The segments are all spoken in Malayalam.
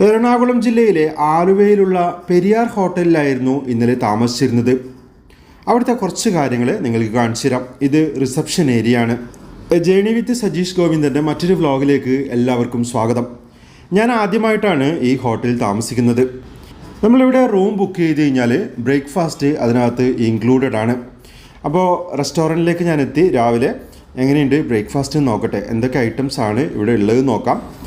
എറണാകുളം ജില്ലയിലെ ആലുവയിലുള്ള പെരിയാർ ഹോട്ടലിലായിരുന്നു ഇന്നലെ താമസിച്ചിരുന്നത്. അവിടുത്തെ കുറച്ച് കാര്യങ്ങൾ നിങ്ങൾക്ക് കാണിച്ചു തരാം. ഇത് റിസപ്ഷൻ ഏരിയ ആണ്. ജേണി വിത്ത് സജീഷ് ഗോവിന്ദന്റെ മറ്റൊരു വ്ലോഗിലേക്ക് എല്ലാവർക്കും സ്വാഗതം. ഞാൻ ആദ്യമായിട്ടാണ് ഈ ഹോട്ടലിൽ താമസിക്കുന്നത്. നമ്മളിവിടെ റൂം ബുക്ക് ചെയ്ത് കഴിഞ്ഞാൽ ബ്രേക്ക്ഫാസ്റ്റ് അതിനകത്ത് ഇൻക്ലൂഡഡ് ആണ്. അപ്പോൾ റെസ്റ്റോറന്റിലേക്ക് ഞാൻ എത്തി. രാവിലെ എങ്ങനെയുണ്ട് ബ്രേക്ക്ഫാസ്റ്റ് നോക്കട്ടെ. എന്തൊക്കെ ഐറ്റംസ് ആണ് ഇവിടെ ഉള്ളത് നോക്കാം.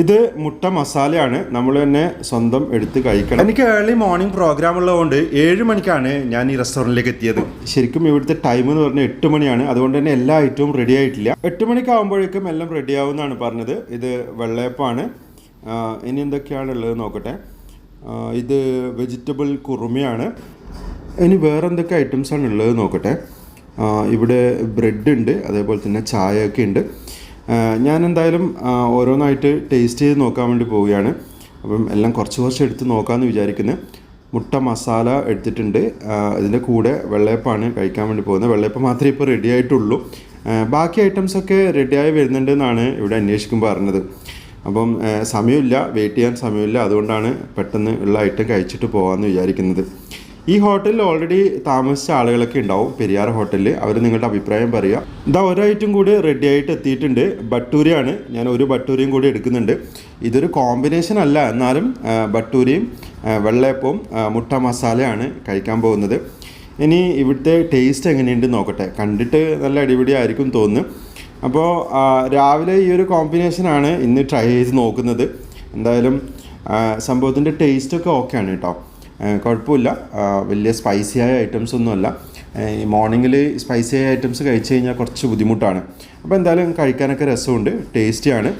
ഇത് മുട്ട മസാലയാണ്. നമ്മൾ തന്നെ സ്വന്തം എടുത്ത് കഴിക്കണം. എനിക്ക് ഏർലി മോർണിംഗ് പ്രോഗ്രാം ഉള്ളതുകൊണ്ട് ഏഴ് മണിക്കാണ് ഞാൻ ഈ റെസ്റ്റോറന്റിലേക്ക് എത്തിയത്. ശരിക്കും ഇവിടുത്തെ ടൈം എന്ന് പറഞ്ഞാൽ എട്ട് മണിയാണ്. അതുകൊണ്ട് തന്നെ എല്ലാ ഐറ്റവും റെഡി ആയിട്ടില്ല. എട്ട് മണിക്കാവുമ്പോഴേക്കും എല്ലാം റെഡി ആവുമെന്നാണ് പറഞ്ഞത്. ഇത് വെള്ളയപ്പാണ്. ഇനി എന്തൊക്കെയാണ് ഉള്ളത് നോക്കട്ടെ. ഇത് വെജിറ്റബിൾ കുറുമയാണ്. ഇനി വേറെ എന്തൊക്കെ ഐറ്റംസാണ് ഉള്ളത് നോക്കട്ടെ. ഇവിടെ ബ്രെഡ് ഉണ്ട്. അതേപോലെ തന്നെ ചായ ഒക്കെ ഉണ്ട്. ഞാൻ എന്തായാലും ഓരോന്നായിട്ട് ടേസ്റ്റ് ചെയ്ത് നോക്കാൻ വേണ്ടി പോവുകയാണ്. അപ്പം എല്ലാം കുറച്ച് കുറച്ച് എടുത്ത് നോക്കാമെന്ന് വിചാരിക്കുന്നത് മുട്ട മസാല എടുത്തിട്ടുണ്ട്. ഇതിന്റെ കൂടെ വെള്ളയപ്പാണ് കഴിക്കാൻ വേണ്ടി പോകുന്നത്. വെള്ളയപ്പം മാത്രമേ ഇപ്പോൾ റെഡി ആയിട്ടുള്ളൂ. ബാക്കി ഐറ്റംസൊക്കെ റെഡിയായി വരുന്നുണ്ട് എന്നാണ് ഇവിടെ അന്വേഷിക്കുമ്പോൾ പറഞ്ഞത് അപ്പം സമയമില്ല. വെയിറ്റ് ചെയ്യാൻ സമയമില്ല. അതുകൊണ്ടാണ് പെട്ടെന്ന് ഉള്ള ഐറ്റം കഴിച്ചിട്ട് പോകാമെന്ന് വിചാരിക്കുന്നത്. ഈ ഹോട്ടലിൽ ഓൾറെഡി താമസിച്ച ആളുകളൊക്കെ ഉണ്ടാവും. പെരിയാർ ഹോട്ടലിൽ. അവർ നിങ്ങളുടെ അഭിപ്രായം പറയുക. ഇതാ ഒരു ഐറ്റം കൂടി റെഡി ആയിട്ട് എത്തിയിട്ടുണ്ട്. ബട്ടൂരിയാണ്. ഞാൻ ഒരു ബട്ടൂരിയും കൂടി എടുക്കുന്നുണ്ട്. ഇതൊരു കോമ്പിനേഷൻ അല്ല. എന്നാലും ബട്ടൂരിയും വെള്ളയപ്പവും മുട്ട മസാലയാണ് കഴിക്കാൻ പോകുന്നത്. ഇനി ഇവിടുത്തെ ടേസ്റ്റ് എങ്ങനെയുണ്ട് നോക്കട്ടെ. കണ്ടിട്ട് നല്ല അടിപൊളി ആയിരിക്കും തോന്നുന്നു അപ്പോൾ രാവിലെ ഈ ഒരു കോമ്പിനേഷനാണ് ഇന്ന് ട്രൈ ചെയ്ത് നോക്കുന്നത്. എന്തായാലും സംഭവത്തിന്റെ ടേസ്റ്റൊക്കെ ഓക്കെയാണ് കേട്ടോ. കുഴപ്പമില്ല. വലിയ സ്പൈസി ആയ ഐറ്റംസ് ഒന്നുമല്ല. ഈ മോർണിംഗിൽ സ്പൈസി ആയ ഐറ്റംസ് കഴിച്ചു കഴിഞ്ഞാൽ കുറച്ച് ബുദ്ധിമുട്ടാണ്. അപ്പോൾ എന്തായാലും കഴിക്കാനൊക്കെ രസമുണ്ട്. ടേസ്റ്റിയാണ്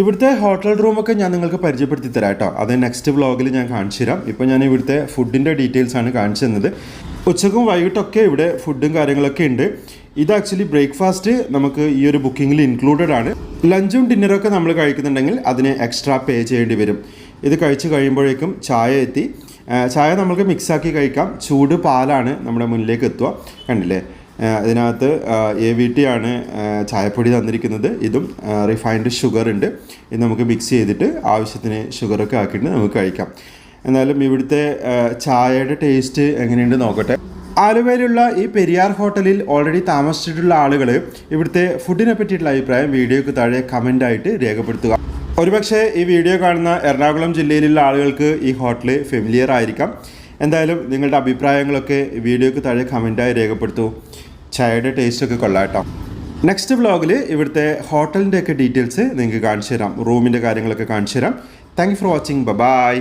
ഇവിടുത്തെ ഹോട്ടൽ റൂമൊക്കെ ഞാൻ നിങ്ങൾക്ക് പരിചയപ്പെടുത്തി തരാം കേട്ടോ. അത് നെക്സ്റ്റ് വ്ളോഗിൽ ഞാൻ കാണിച്ചു തരാം. ഇപ്പോൾ ഞാൻ ഇവിടുത്തെ ഫുഡിന്റെ ഡീറ്റെയിൽസ് ആണ് കാണിച്ചു തന്നത്. ഉച്ചക്കും വൈകിട്ടൊക്കെ ഇവിടെ ഫുഡും കാര്യങ്ങളൊക്കെ ഉണ്ട്. ഇത് ആക്ച്വലി ബ്രേക്ക്ഫാസ്റ്റ് നമുക്ക് ഈ ഒരു ബുക്കിങ്ങിൽ ഇൻക്ലൂഡഡ് ആണ്. ലഞ്ചും ഡിന്നറൊക്കെ നമ്മൾ കഴിക്കുന്നുണ്ടെങ്കിൽ അതിന് എക്സ്ട്രാ പേ ചെയ്യേണ്ടി വരും. ഇത് കഴിച്ച് കഴിയുമ്പോഴേക്കും ചായ എത്തി. ചായ നമുക്ക് മിക്സാക്കി കഴിക്കാം. ചൂട് പാലാണ് നമ്മുടെ മുന്നിലേക്ക് എത്തുക. കണ്ടില്ലേ? അതിനകത്ത് എ വി ടി ആണ് ചായപ്പൊടി തന്നിരിക്കുന്നത്. ഇതും റിഫൈൻഡ് ഷുഗർ ഉണ്ട്. ഇത് നമുക്ക് മിക്സ് ചെയ്തിട്ട് ആവശ്യത്തിന് ഷുഗറൊക്കെ ആക്കിയിട്ട് നമുക്ക് കഴിക്കാം. എന്നാലും ഇവിടുത്തെ ചായയുടെ ടേസ്റ്റ് എങ്ങനെയുണ്ട് നോക്കട്ടെ. ആലുവയിലുള്ള ഈ പെരിയാർ ഹോട്ടലിൽ ഓൾറെഡി താമസിച്ചിട്ടുള്ള ആളുകൾ ഇവിടുത്തെ ഫുഡിനെ പറ്റിയിട്ടുള്ള അഭിപ്രായം വീഡിയോക്ക് താഴെ കമന്റായിട്ട് രേഖപ്പെടുത്തുക. ഒരുപക്ഷെ ഈ വീഡിയോ കാണുന്ന എറണാകുളം ജില്ലയിലുള്ള ആളുകൾക്ക് ഈ ഹോട്ടൽ ഫെമിലിയർ ആയിരിക്കാം. എന്തായാലും നിങ്ങളുടെ അഭിപ്രായങ്ങളൊക്കെ വീഡിയോക്ക് താഴെ കമന്റായി രേഖപ്പെടുത്തൂ. ചായയുടെ ടേസ്റ്റൊക്കെ കൊള്ളാം കേട്ടോ. നെക്സ്റ്റ് വ്ളോഗിൽ ഇവിടുത്തെ ഹോട്ടലിന്റെയൊക്കെ ഡീറ്റെയിൽസ് നിങ്ങൾക്ക് കാണിച്ചു തരാം റൂമിന്റെ കാര്യങ്ങളൊക്കെ കാണിച്ചു തരാം താങ്ക് ഫോർ വാച്ചിങ് ബൈ